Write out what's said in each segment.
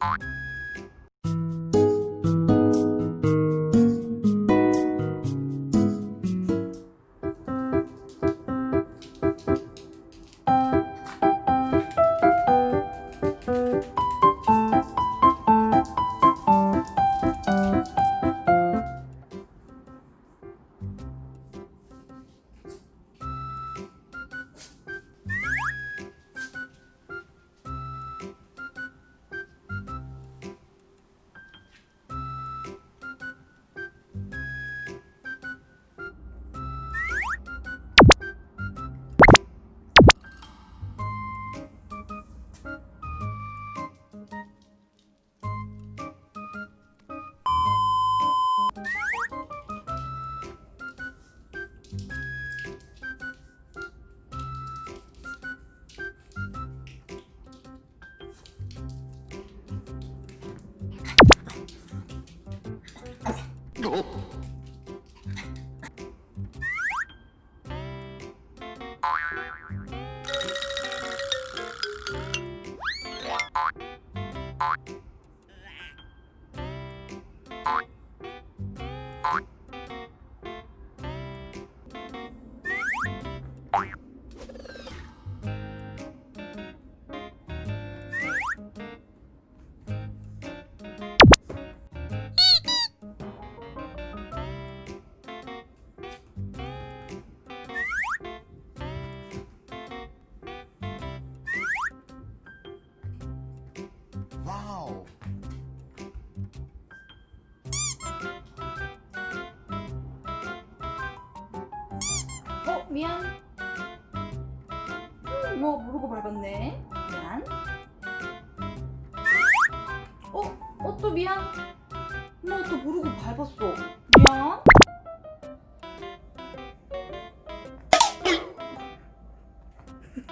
Bye. 미안. 음, 뭐 모르고 밟았네. 미안. 어? 어 또 미안. 뭐 또 모르고 밟았어. 미안.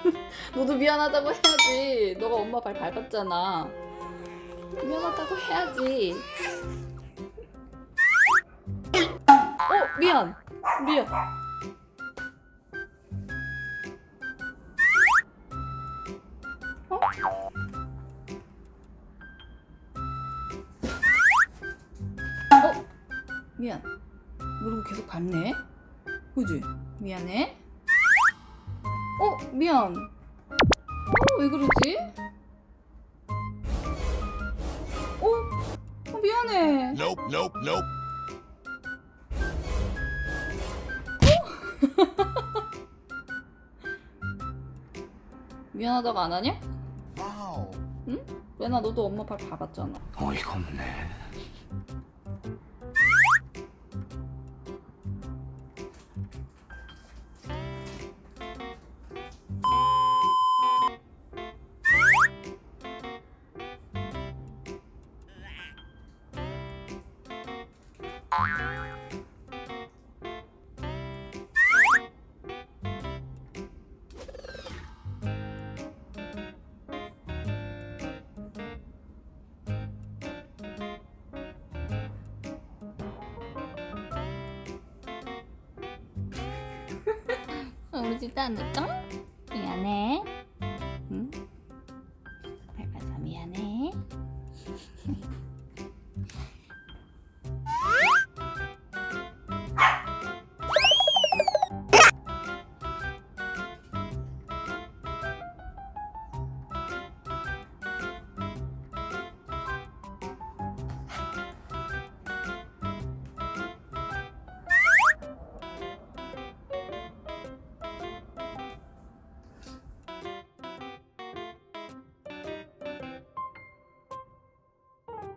너도 미안하다고 해야지. 너가 엄마 발 밟았잖아. 미안하다고 해야지. 어 미안. 미안. 미안. 모르고 계속 밟네. 그지? 미안해. 어? 미안. 어? 왜 그러지? 어? 어 미안해. Nope, nope, nope. 미안하다고 안 하냐? 와우. 왜나 너도 엄마 발 밟았잖아. 어이가 없네. 집도 안 늦죠? 미안해.